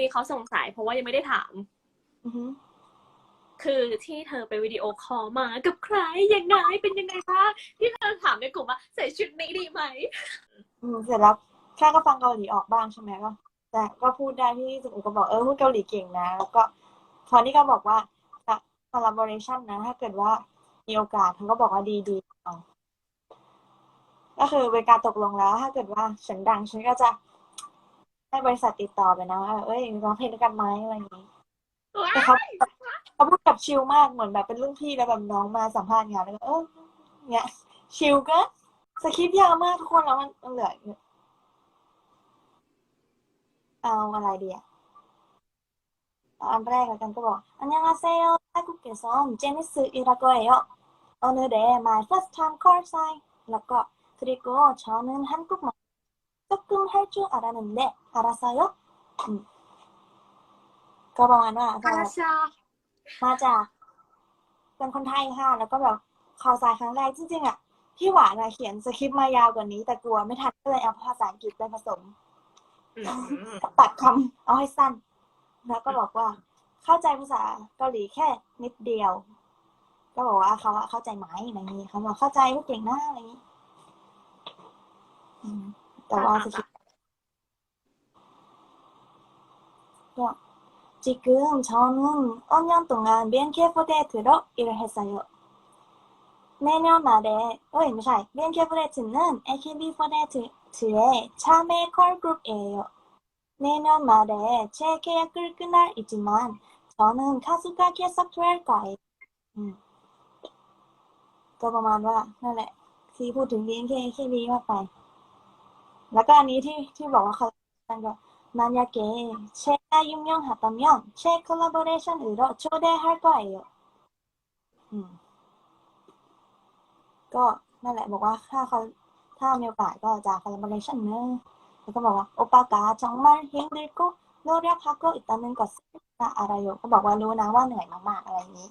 นี้เขาสงสัยเพราะว่ายังไม่ได้ถามอือหือคือที่เธอไปวิดีโอคอลมากับใครยังไงเป็นยังไงคะที่เธอถามในกลุ่มว่าใส่ชุดนี้ดีไหมอืมเสร็จแล้วแค่ก็ฟังเกาหลีออกบ้างใช่ไหมก็แต่ก็พูดได้ที่สุก็บอกเออพูดเกาหลีเก่งนะ แล้วก็พอนี่ก็บอกว่าจะ collaboration นะ ถ้าเกิดว่ามีโอกาสเขาก็บอกว่าดีดีเอาก็คือเป็นการตกลงแล้ว ถ้าเกิดว่าฉันดังฉันก็จะ ให้บริษัทติดต่อไปนะว่าเอ้ยร้องเพลงด้วยกันไหมอะไรอย่างนี้ แต่เขาเขาพูดกับชิลมากเหมือนแบบเป็นรุ่นพี่แล้วแบบน้องมาสัมภาษณ์งานแล้วก็เออเนี่ยชิลก็สคริปต์ยาวมากทุกคนแล้วมันมันเหลือเอาอะไรดีอะเอาอันแรกแล้วกันก็บอกอันยังอาเซโอไอคุเกซอนเจนิสึอิราโกเอโยโอเนเด my first time call sign แล้วก็그리고저는한국말 조금할줄알았는데알았어요อืมก็ประมาณว่า อาราชา มาจากเป็นคนไทยค่ะ แล้วก็แบบคอสายครั้งแรกจริงๆอ่ะพี่หวานอะเขียนสคริปต์มายาวกว่านี้ แต่กลัวไม่ทันก็เลยเอาภาษาอังกฤษไปผสม อืม ตัดคำเอาให้สั้น แล้วก็บอกว่า เข้าใจภาษาเกาหลีแค่นิดเดียว ก็บอกว่าเขาอะเข้าใจไหมอะไรอย่างนี้เขาบอกเข้าใจพูดเก่งหน้าอะไรอย่างนี้ อืมแต่ว่าสคริปต์ก็ 지금 저는 5년 동안 BNK48로 일을 했어요. 내년 말에, 어이, ไม่ใช่ BNK48는 AKB48의 참여 컬그룹이에요. 내년 말에 제 계약을 끝날 있지만 저는 가수가 계속 될 거예요. อืมก็ประมาณว่านั่นแหละ ที่พูดถึง BNK AKB มากไป แล้วก็อันนี้ที่ที่บอกว่าเขาก็ 만약에 제가 유명하다면 제 콜라보레이션으로 초대할 거예요. อืม ก็นั่นแหละบอกว่าถ้าเขาถ้ามีโอกาสก็จะ collaboration เนอะแล้วก็บอกว่า 오빠가 정말 힘들고 노력하고 있다는 것을 다 알아요 ก็บอกว่ารู้นะว่าเหนื่อยมากๆอะไรอย่างนี้